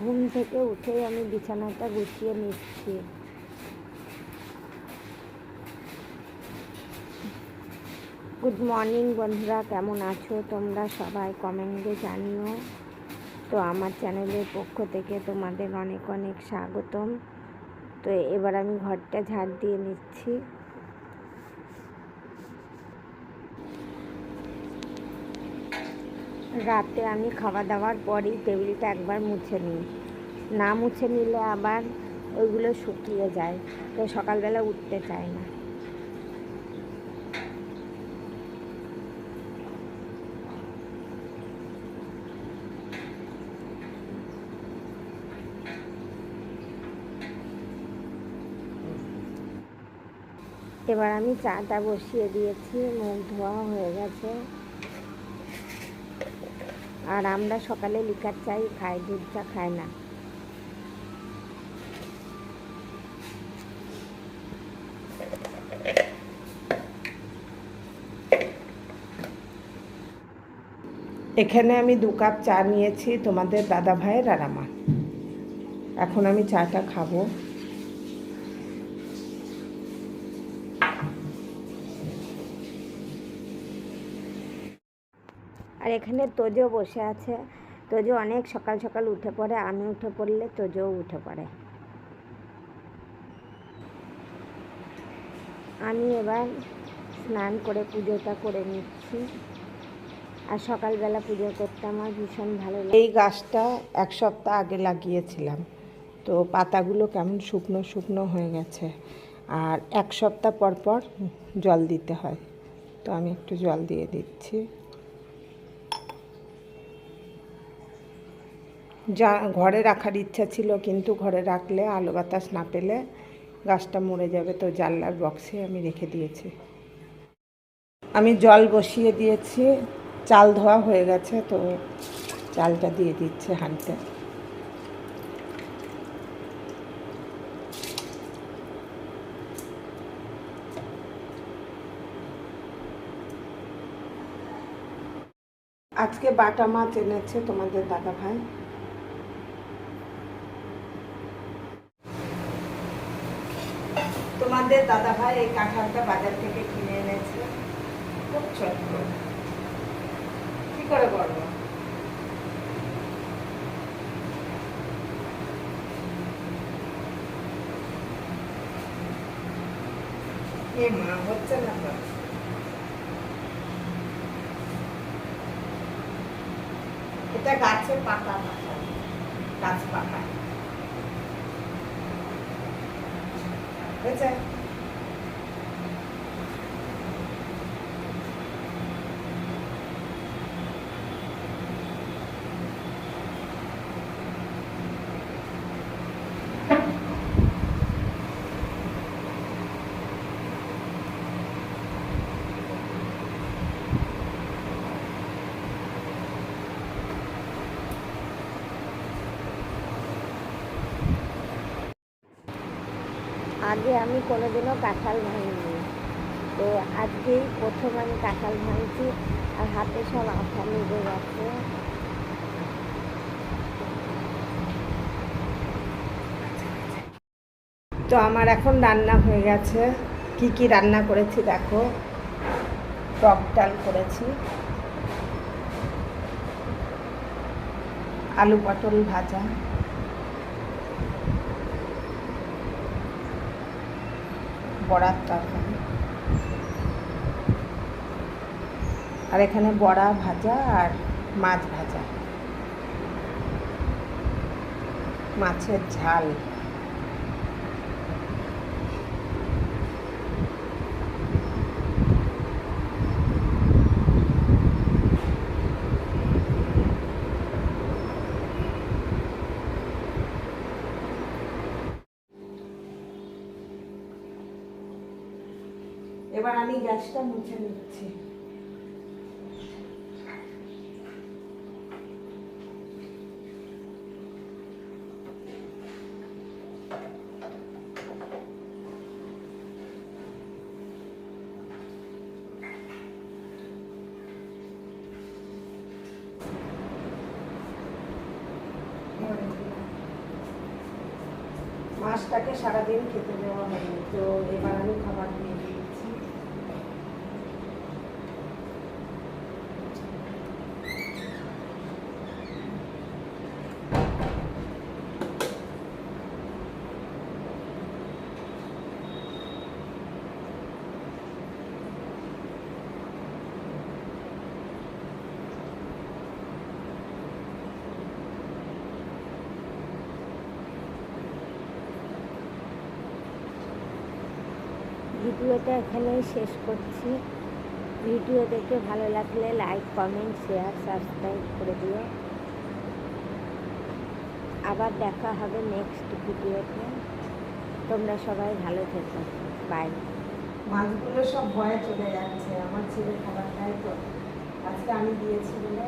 ঘুম থেকে উঠেই আমি বিছানাটা গুছিয়ে নিচ্ছি। গুড মর্নিং বন্ধুরা, কেমন আছো তোমরা সবাই? কমেন্টে জানিও। তো আমার চ্যানেলের পক্ষ থেকে তোমাদের অনেক অনেক স্বাগতম। তো এবার আমি ঘরটা ঝাড় দিয়ে নিচ্ছি। রাতে আমি খাওয়া দাওয়ার পরই টেবিলটা একবার মুছে নিই। না মুছে নিলে আবার ওইগুলো শুকিয়ে যায়, তো সকালবেলা উঠতে চায় না। এবার আমি চাটা বসিয়ে দিয়েছি, মুখ ধোয়া হয়ে গেছে। আর আমরা সকালে লিকার চাই খাই দুধ চা খাই না। এখানে আমি দু কাপ চা নিয়েছি তোমাদের দাদা ভাইয়ের আর আমার। এখন আমি চাটা খাব। আর এখানে তোজো বসে আছে। তোজো অনেক সকাল সকাল উঠে পড়ে, আমি উঠে পড়লে তোজোও উঠে পড়ে। আমি এবার স্নান করে পুজোটা করে নিচ্ছি। আর সকালবেলা পুজো করতে আমার ভীষণ ভালো লাগে। এই গাছটা এক সপ্তাহ আগে লাগিয়েছিলাম। তো পাতাগুলো কেমন শুকনো শুকনো হয়ে গেছে। আর এক সপ্তাহ পর পর জল দিতে হয়। তো আমি একটু জল দিয়ে দিচ্ছি। যা, ঘরে রাখার ইচ্ছা ছিল কিন্তু ঘরে রাখলে আলো বাতাস না পেলে গাছটা মরে যাবে। তো জানলার বক্সে আমি রেখে দিয়েছি। আমি জল বসিয়ে দিয়েছি। চাল ধোয়া হয়ে গেছে, তো চালটা দিয়ে দিচ্ছে হাঁড়িতে আজকে বাটা মাছ এনেছে তোমাদের দাদা ভাই। তোমাদের দাদা ভাই এই কাঁঠালটা বাজার থেকে কিনে এনেছে। খুব ছোট্ট। কি করে করব এ মা, হচ্ছে না এটা গাছে পাতা পাতা। গাছ পাতা। 在 আগে আমি কোনোদিনও কাঁঠাল ভাঙিনি। তো আজকেই প্রথম আমি কাঁঠাল ভাঙছি আর হাতে সব আঠা লেগে গেছে। তো আমার এখন রান্না হয়ে গেছে। কি কি রান্না করেছি দেখো। টক ডাল করেছি। আলু পটল ভাজা। বড়ার তরকারি। আর এখানে বড়া ভাজা আর মাছ ভাজা। মাছের ঝাল। এবার আমি গ্যাসটা মুছে নিচ্ছি। মাছটাকে সারাদিন খেতে দেওয়া হয়নি, তো এবার আমি খাবার দিয়েছি ভিডিওটা এখানেই শেষ করছি। ভিডিও দেখে ভালো লাগলে লাইক কমেন্ট শেয়ার সাবস্ক্রাইব করে দিও। আবার দেখা হবে নেক্সট ভিডিওতে। তোমরা সবাই ভালো থেকো। বাই মাছগুলো সব ভয়ে চলে যাচ্ছে। আমার ছেলে খাবার খায় তো। আজকে আমি দিয়েছি বলে।